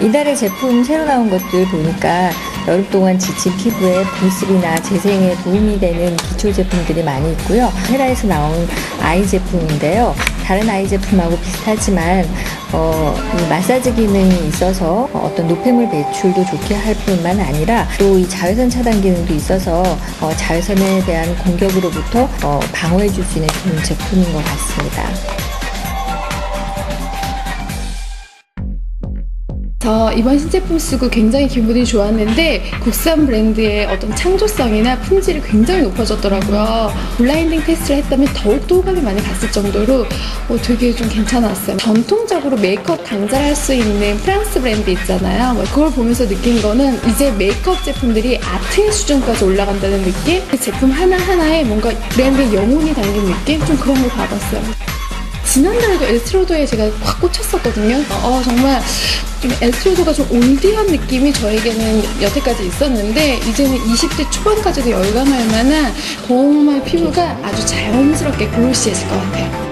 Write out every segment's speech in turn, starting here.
이달에 제품 새로 나온 것들 보니까 여름 동안 지친 피부에 보습이나 재생에 도움이 되는 기초 제품들이 많이 있고요. 헤라에서 나온 아이 제품인데요. 다른 아이 제품하고 비슷하지만 어, 이 마사지 기능이 있어서 어떤 노폐물 배출도 좋게 할 뿐만 아니라 또 이 자외선 차단 기능도 있어서 어, 자외선에 대한 공격으로부터 어, 방어해 줄 수 있는 좋은 제품인 것 같습니다. 저 이번 신제품 쓰고 굉장히 기분이 좋았는데 국산 브랜드의 어떤 창조성이나 품질이 굉장히 높아졌더라고요. 블라인딩 테스트를 했다면 더욱더 호감이 많이 갔을 정도로 어, 되게 좀 괜찮았어요. 전통적으로 메이크업 강자를 할 수 있는 프랑스 브랜드 있잖아요. 뭐 그걸 보면서 느낀 거는 이제 메이크업 제품들이 아트의 수준까지 올라간다는 느낌? 그 제품 하나하나에 뭔가 브랜드의 영혼이 담긴 느낌? 좀 그런 걸 받았어요. 지난달에도 에스트로더에 제가 확 꽂혔었거든요. 어, 정말 좀 에스트로더가 좀 올드한 느낌이 저에게는 여태까지 있었는데 이제는 20대 초반까지도 열광할 만한 고마의 피부가 아주 자연스럽게 글로시해질 것 같아요.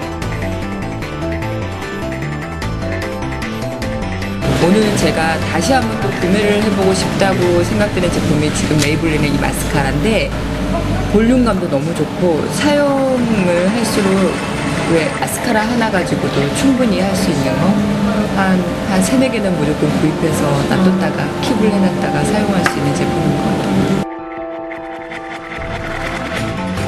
오늘 제가 다시 한번 또 구매를 해보고 싶다고 생각되는 제품이 지금 메이블린의 이 마스카라인데 볼륨감도 너무 좋고 사용을 할수록 왜 마스카라 하나 가지고도 충분히 할 수 있는 거? 한, 한 세네 개는 무조건 구입해서 놔뒀다가 킵을 해놨다가 사용할 수 있는 제품인 것 같아요.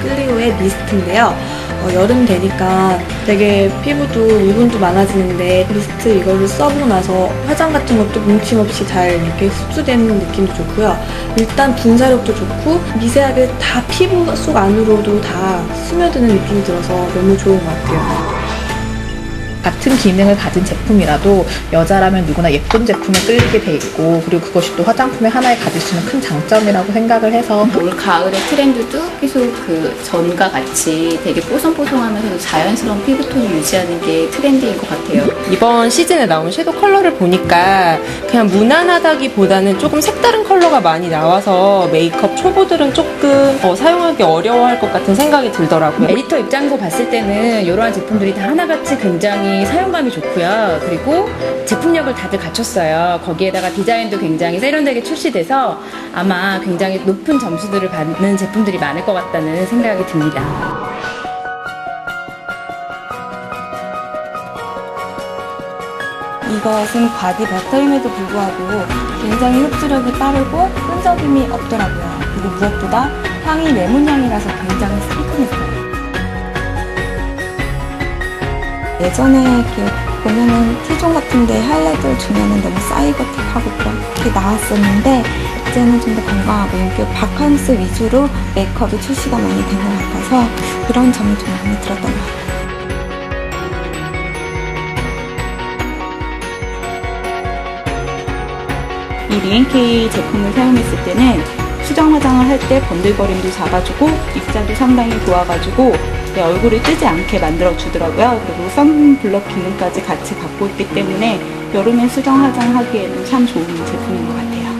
클리오의 미스트인데요. 어, 여름 되니까 되게 피부도 유분도 많아지는데 미스트 이거를 써보고 나서 화장 같은 것도 뭉침 없이 잘 이렇게 흡수되는 느낌도 좋고요. 일단 분사력도 좋고 미세하게 다 피부 속 안으로도 다 스며드는 느낌이 들어서 너무 좋은 것 같아요. 같은 기능을 가진 제품이라도 여자라면 누구나 예쁜 제품에 끌리게 돼 있고 그리고 그것이 또 화장품의 하나에 가질 수 있는 큰 장점이라고 생각을 해서 올 가을의 트렌드도 계속 그 전과 같이 되게 뽀송뽀송하면서 자연스러운 피부톤을 유지하는 게 트렌드인 것 같아요. 이번 시즌에 나온 섀도우 컬러를 보니까 그냥 무난하다기보다는 조금 색다른 컬러가 많이 나와서 메이크업 초보들은 조금 어, 사용하기 어려워할 것 같은 생각이 들더라고요. 에디터 입장에서 봤을 때는 이러한 제품들이 다 하나같이 굉장히 사용감이 좋고요. 그리고 제품력을 다들 갖췄어요. 거기에다가 디자인도 굉장히 세련되게 출시돼서 아마 굉장히 높은 점수들을 받는 제품들이 많을 것 같다는 생각이 듭니다. 이것은 바디 버터임에도 불구하고 굉장히 흡수력이 빠르고 끈적임이 없더라고요. 그리고 무엇보다 향이 레몬향이라서 굉장히 상큼했어요. 예전에 이렇게 보면은 T존 같은데 하이라이트를 주면은 너무 사이버틱하고 그렇게 나왔었는데 이제는 좀 더 건강하고 이렇게 바캉스 위주로 메이크업이 출시가 많이 된 것 같아서 그런 점이 좀 마음에 들었던 것 같아요. 이 리앤케이 제품을 사용했을 때는 수정 화장을 할 때 번들거림도 잡아주고 입자도 상당히 좋아가지고 내 얼굴을 뜨지 않게 만들어 주더라고요. 그리고 선블럭 기능까지 같이 갖고 있기 때문에 여름에 수정 화장하기에는 참 좋은 제품인 것 같아요.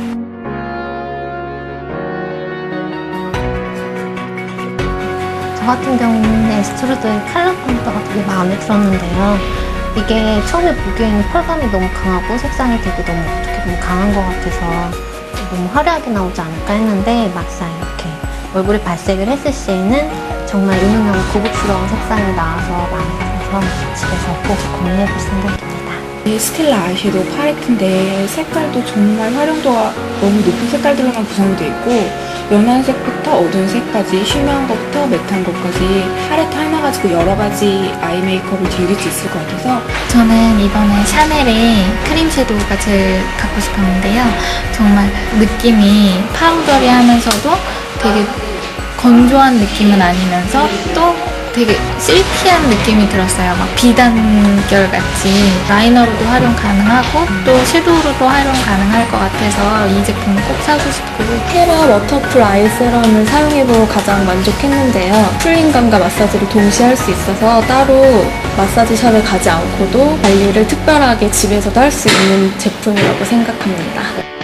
저 같은 경우는 에스트로드의 칼라 컬러가 되게 마음에 들었는데요. 이게 처음에 보기에는 펄감이 너무 강하고 색상이 되게 너무 어떻게 보면 강한 것 같아서 너무 화려하게 나오지 않을까 했는데 막상 이렇게 얼굴에 발색을 했을 시에는 정말 은은하고 고급스러운 색상이 나와서 마음에 들어서 집에서 꼭 구매해볼 생각입니다. 이 스텔라 아이섀도우 팔레트인데 색깔도 정말 활용도가 너무 높은 색깔들로만 구성이 되어 있고 연한 색부터 어두운 색까지 쉬면한 것부터 매트한 것까지 팔레트 하나 가지고 여러 가지 아이 메이크업을 즐길 수 있을 것 같아서 저는 이번에 샤넬의 크림 섀도우가 제일 갖고 싶었는데요. 정말 느낌이 파우더리하면서도 되게 건조한 느낌은 아니면서 또 되게 실키한 느낌이 들었어요. 막 비단결 같이 라이너로도 활용 가능하고 또 섀도우로도 활용 가능할 것 같아서 이 제품 꼭 사고 싶고 헤라 워터풀 아이 세럼을 사용해보고 가장 만족했는데요. 풀링감과 마사지를 동시에 할 수 있어서 따로 마사지 샵에 가지 않고도 관리를 특별하게 집에서도 할 수 있는 제품이라고 생각합니다.